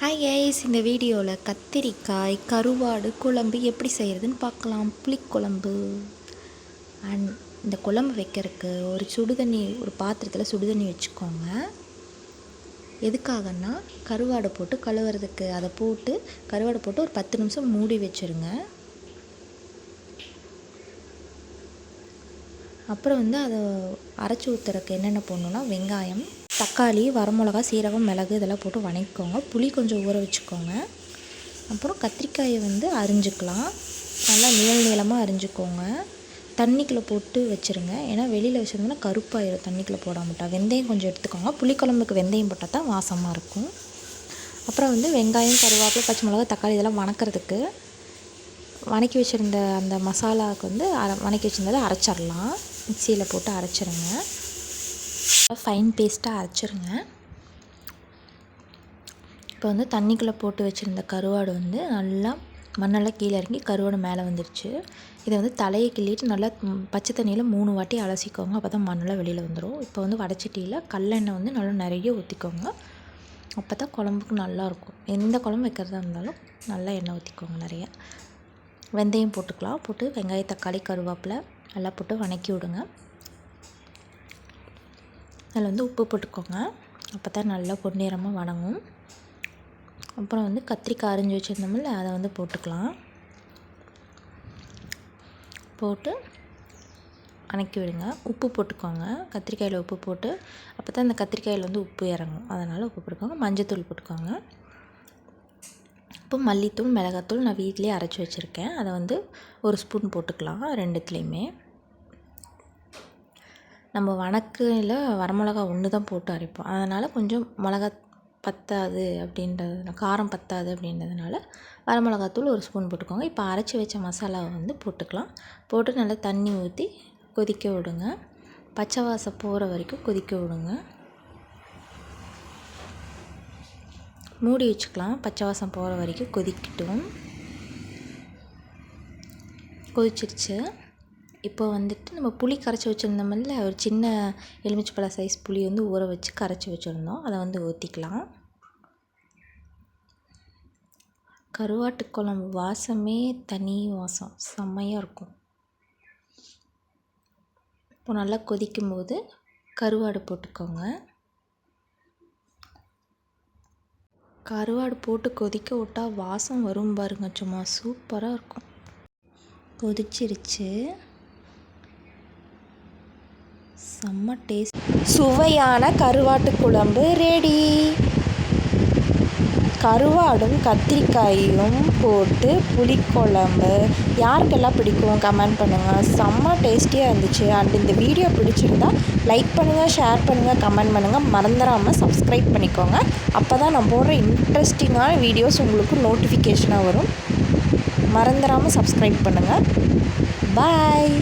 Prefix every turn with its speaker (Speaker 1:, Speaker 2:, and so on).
Speaker 1: Hi guys இந்த வீடியோவில் கத்திரிக்காய் கருவாடு குழம்பு எப்படி செய்கிறதுன்னு பார்க்கலாம். புளிக்குழம்பு அண்ட் இந்த குழம்பு வைக்கிறதுக்கு ஒரு சுடுதண்ணி ஒரு பாத்திரத்தில் சுடுதண்ணி வச்சுக்கோங்க. எதுக்காகன்னா கருவாடை போட்டு கழுவுறதுக்கு. அதை போட்டு கருவாடை போட்டு ஒரு பத்து நிமிஷம் மூடி வச்சுருங்க. அப்புறம் வந்து அதை அரைச்சி ஊற்றுறதுக்கு என்னென்ன போடணுன்னா வெங்காயம் தக்காளி வரமிளகா சீரகம் மிளகு இதெல்லாம் போட்டு வணக்கிக்கோங்க. புளி கொஞ்சம் ஊற வச்சுக்கோங்க. அப்புறம் கத்திரிக்காயை வந்து அரிஞ்சுக்கலாம். நல்லா நீள நீளமாக அரிஞ்சுக்கோங்க. தண்ணிக்குள்ளே போட்டு வச்சுருங்க. ஏன்னா வெளியில் வச்சுருந்தோம்னா கருப்பாயிடும் தண்ணிக்குள்ளே போடாமட்டா வெந்தயம் கொஞ்சம் எடுத்துக்கோங்க. புளிக்குழம்புக்கு வெந்தயம் போட்டால் தான் வாசமாக இருக்கும். அப்புறம் வந்து வெங்காயம் கருவேப்பிலை பச்சை மிளகா தக்காளி இதெல்லாம் வணக்கிறதுக்கு வணக்கி வச்சுருந்த அந்த மசாலாவுக்கு வந்து அரை வணக்கி வச்சுருந்ததை அரைச்சிடலாம். மிக்சியில் போட்டு அரைச்சிருங்க. ஃபைன் பேஸ்ட்டாக அரைச்சிருங்க. இப்போ வந்து தண்ணிக்குள்ளே போட்டு வச்சுருந்த கருவாடு வந்து நல்லா மண்ணெல்லாம் கீழே இறங்கி கருவாடு மேலே வந்துருச்சு. இதை வந்து தலையை கிள்ளிட்டு நல்லா பச்சை தண்ணியில் மூணு வாட்டி அலசிக்கோங்க. அப்போ தான் மண்ணெல்லாம் வெளியில் வந்துடும் இப்போ வந்து வடச்சட்டியில் கல்லெண்ணெய் வந்து நல்லா நிறைய ஊற்றிக்கோங்க அப்போ தான் குழம்புக்கு நல்லாயிருக்கும் எந்த குழம்பு வைக்கிறதா இருந்தாலும் நல்லா எண்ணெய் ஊற்றிக்கோங்க நிறைய. வெந்தயம் போட்டுக்கலாம். போட்டு வெங்காயம் தக்காளி கருவேப்பிலை நல்லா போட்டு வணக்கி விடுங்க அதில் வந்து உப்பு போட்டுக்கோங்க. அப்போ தான் நல்லா பொன்னிறமாக வணங்கும். அப்புறம் வந்து கத்திரிக்காய் அரிஞ்சு வச்சுருந்தோம்ல அதை வந்து போட்டுக்கலாம். போட்டு வணக்கி விடுங்க. உப்பு போட்டுக்கோங்க. கத்திரிக்காயில் உப்பு போட்டு அப்போ தான் அந்த கத்திரிக்காயில் வந்து உப்பு இறங்கும். அதனால் உப்பு போட்டுக்கோங்க. மஞ்சத்தூள் போட்டுக்கோங்க. இப்போ மல்லித்தூள் மிளகாத்தூள் நான் வீட்டிலே அரைச்சி வச்சுருக்கேன். அதை வந்து ஒரு ஸ்பூன் போட்டுக்கலாம் ரெண்டுத்துலேயுமே. நம்ம வணக்கில் வரமிளகா ஒன்று தான் போட்டு அரைப்போம். அதனால் கொஞ்சம் மிளகா பத்தாது அப்படின்றது காரம் பத்தாது அப்படின்றதுனால வரமிளகாத்தூள் ஒரு ஸ்பூன் போட்டுக்கோங்க. இப்போ அரைச்சி வச்ச மசாலாவை வந்து போட்டுக்கலாம். போட்டு நல்லா தண்ணி ஊற்றி கொதிக்க விடுங்க. பச்சை வாசம் போகிற வரைக்கும் கொதிக்க விடுங்க. மூடி வச்சுக்கலாம். பச்சை வாசம் போகிற வரைக்கும் கொதிக்கட்டும். கொதிச்சிருச்சு. இப்போ வந்துட்டு நம்ம புளி கரைச்சி வச்சுருந்தோம்ல ஒரு சின்ன எலுமிச்சப்பழ சைஸ் புளி வந்து ஊற வச்சு கரைச்சி வச்சுருந்தோம். அதை வந்து ஊற்றிக்கலாம் கருவாட்டு குழம்பு வாசமே தனி வாசம். செம்மையாக இருக்கும். இப்போ நல்லா கொதிக்கும்போது கருவாடு போட்டுக்கோங்க. கருவாடு போட்டு கொதிக்க விட்டால் வாசம் வரும் பாருங்க சும்மா சூப்பராக இருக்கும். கொதிச்சிருச்சு. செம்ம டேஸ்ட் சுவையான கருவாட்டு குழம்பு ரெடி கருவாடும் கத்திரிக்காயும் போட்டு புளிக்குழம்பு. யாருக்கெல்லாம் பிடிக்கும் கமெண்ட் பண்ணுங்கள் செம்ம டேஸ்டியாக இருந்துச்சு. அண்ட் இந்த வீடியோ பிடிச்சிருந்தா லைக் பண்ணுங்கள் ஷேர் பண்ணுங்கள் கமெண்ட் பண்ணுங்கள் மறந்துடாமல் சப்ஸ்கிரைப் பண்ணிக்கோங்க. அப்போ தான் நான் போடுற இன்ட்ரெஸ்டிங்கான வீடியோஸ் உங்களுக்கு நோட்டிஃபிகேஷனாக வரும். மறந்துடாமல் சப்ஸ்கிரைப் பண்ணுங்கள் பாய்